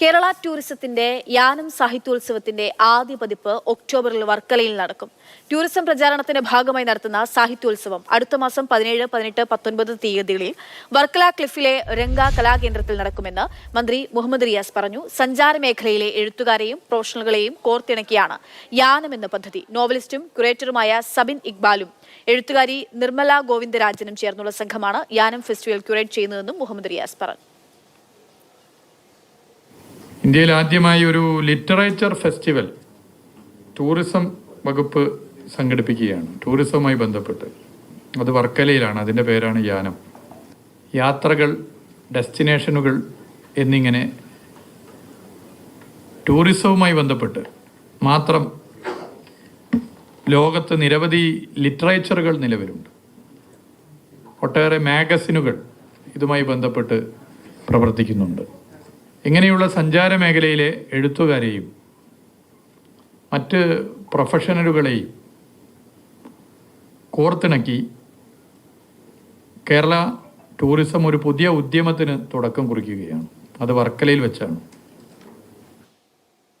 കേരള ടൂറിസത്തിന്റെ യാനം സാഹിത്യോത്സവത്തിന്റെ ആദ്യ പതിപ്പ് ഒക്ടോബറിൽ വർക്കലയിൽ നടക്കും. ടൂറിസം പ്രചാരണത്തിന്റെ ഭാഗമായി നടത്തുന്ന സാഹിത്യോത്സവം അടുത്ത മാസം പതിനേഴ് പതിനെട്ട് പത്തൊൻപത് തീയതികളിൽ വർക്കല ക്ലിഫിലെ രംഗ കലാകേന്ദ്രത്തിൽ നടക്കുമെന്ന് മന്ത്രി മുഹമ്മദ് റിയാസ് പറഞ്ഞു. സഞ്ചാര മേഖലയിലെ എഴുത്തുകാരെയും പ്രൊഫഷണലുകളെയും കോർത്തിണക്കിയാണ് യാനം എന്ന പദ്ധതി. നോവലിസ്റ്റും ക്യൂറേറ്ററുമായ സബിൻ ഇക്ബാലും എഴുത്തുകാരി നിർമ്മല ഗോവിന്ദരാജനും ചേർന്നുള്ള സംഘമാണ് യാനം ഫെസ്റ്റിവൽ ക്യൂറേറ്റ് ചെയ്യുന്നതെന്നും മുഹമ്മദ് റിയാസ് പറഞ്ഞു. ഇന്ത്യയിൽ ആദ്യമായി ഒരു ലിറ്ററേച്ചർ ഫെസ്റ്റിവൽ ടൂറിസം വകുപ്പ് സംഘടിപ്പിക്കുകയാണ്. ടൂറിസവുമായി ബന്ധപ്പെട്ട്. അത് വർക്കലയിലാണ്. അതിന്റെ പേരാണ് യാനം. യാത്രകൾ ഡെസ്റ്റിനേഷനുകൾ എന്നിങ്ങനെ ടൂറിസവുമായി ബന്ധപ്പെട്ട് മാത്രം ലോകത്ത് നിരവധി ലിറ്ററേച്ചറുകൾ നിലവിലുണ്ട്. ഒട്ടേറെ മാഗസിനുകൾ ഇതുമായി ബന്ധപ്പെട്ട് പ്രവർത്തിക്കുന്നുണ്ട്. ഇങ്ങനെയുള്ള സഞ്ചാര മേഖലയിലെ എഴുത്തുകാരെയും മറ്റ് പ്രൊഫഷണലുകളെയും കോർത്തിണക്കി കേരള ടൂറിസം ഒരു പുതിയ ഉദ്യമത്തിന് തുടക്കം കുറിക്കുകയാണ്. അത് വർക്കലയിൽ വെച്ചാണ്.